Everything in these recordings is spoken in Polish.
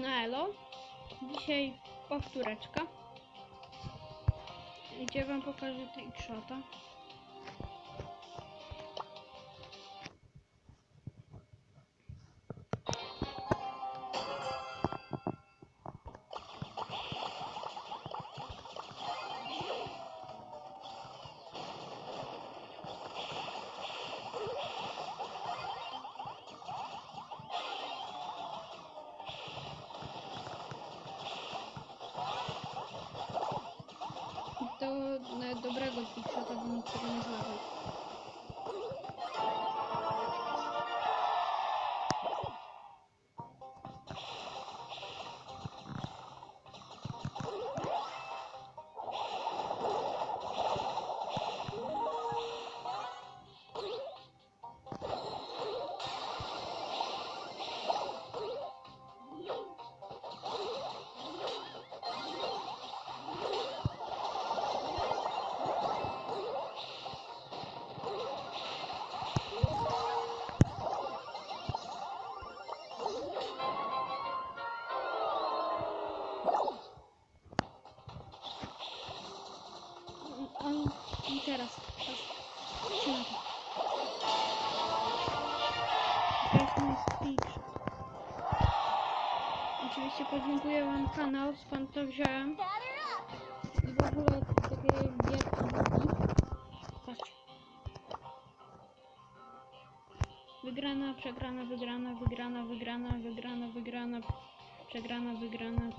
No elo. Dzisiaj powtóreczka. Gdzie wam pokażę trickshota. dobrego i czego bym nie zrobił. A, I teraz. Oczywiście podziękuję wam kanał, skąd to wziąłem. I w ogóle takie lubi. Patrzcie. Wygrana, przegrana, wygrana, wygrana, wygrana, wygrana, wygrana, przegrana, wygrana.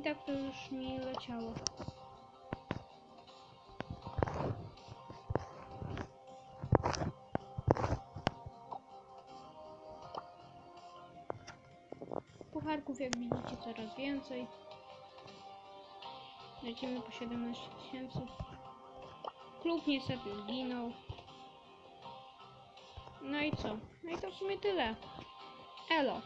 I tak to już mi leciało. Pucharków jak widzicie coraz więcej. Lecimy po 17 tysięcy. Klub niestety zginął. No i co? No i to w sumie tyle. Elo.